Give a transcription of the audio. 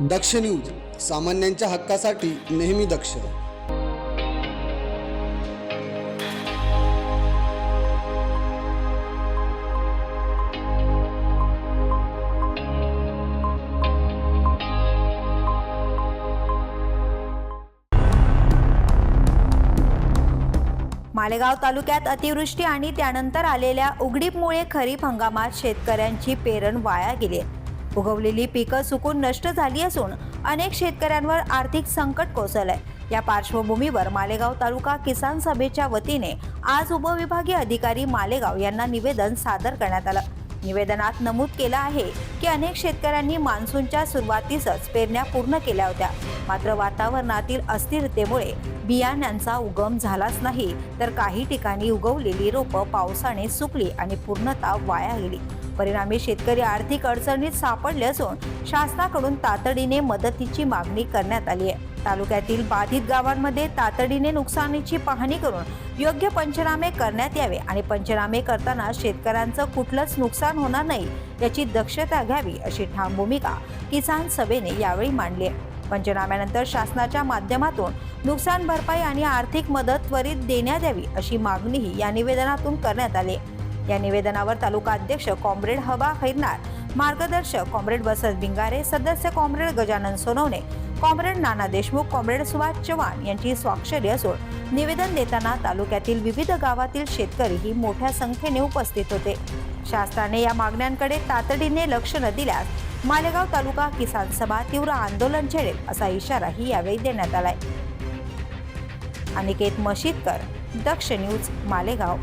दक्ष news सामान्यांच्या हक्कासाठी नेहमी दक्ष मालेगाव तालुक्यात अतिवृष्टी आणि त्यानंतर आलेल्या उघडीपमुळे खरीप हंगामात शेतकऱ्यांची पेरण वाया गेली आहे. उगवलेली पिकं सुकून नष्ट झाली असून अनेक शेतकऱ्यांवर आर्थिक संकट कोसळलंय. या पार्श्वभूमीवर मालेगाव तालुका किसान सभेच्या वतीने आज उपविभागीय अधिकारी मालेगाव यांना निवेदन सादर करण्यात आलं. निवेदनात नमूद केलं आहे की अनेक शेतकऱ्यांनी मान्सूनच्या सुरुवातीसच पेरण्या पूर्ण केल्या होत्या. मात्र वातावरणातील अस्थिरतेमुळे बियाण्यांचा उगम झालाच नाही. तर काही ठिकाणी उगवलेली रोपं पावसाने सुकली आणि पूर्णतः वाया गेली. परिणामी शेतकरी आर्थिक अडचणीत सापडले असून शासनाकडून तातडीने मदतीची मागणी करण्यात आली आहे तालुक्यातील बाधित गावांमध्ये तातडीने नुकसानीची पाहणी करून योग्य पंचनामे करण्यात यावे आणि पंचनामे करताना शेतकऱ्यांचं कुठलंच नुकसान होणार नाही याची दक्षता घ्यावी अशी ठाम भूमिका किसान सभेने यावेळी मांडली आहे पंचनाम्यानंतर शासनाच्या माध्यमातून नुकसान भरपाई आणि आर्थिक मदत त्वरित देण्यात यावी अशी मागणीही या निवेदनातून करण्यात आली आहे. या निवेदनावर तालुका अध्यक्ष कॉम्रेड हबा खैरनार मार्गदर्शक कॉम्रेड बसत बिंगारे सदस्य comrade Gajanan Sonawane comrade Nana Deshmukh comrade Subhash Chavan यांची स्वाक्षरी असून निवेदन देताना तालुक्यातील विविध गावातील शेतकरीही मोठ्या संख्येने उपस्थित होते. शासनाने या मागण्यांकडे तातडीने लक्ष न दिल्यास मालेगाव तालुका किसान सभा तीव्र आंदोलन छेडेल असा इशाराही यावेळी देण्यात आलाय. अनिकेत मशीदकर दक्ष न्यूज मालेगाव.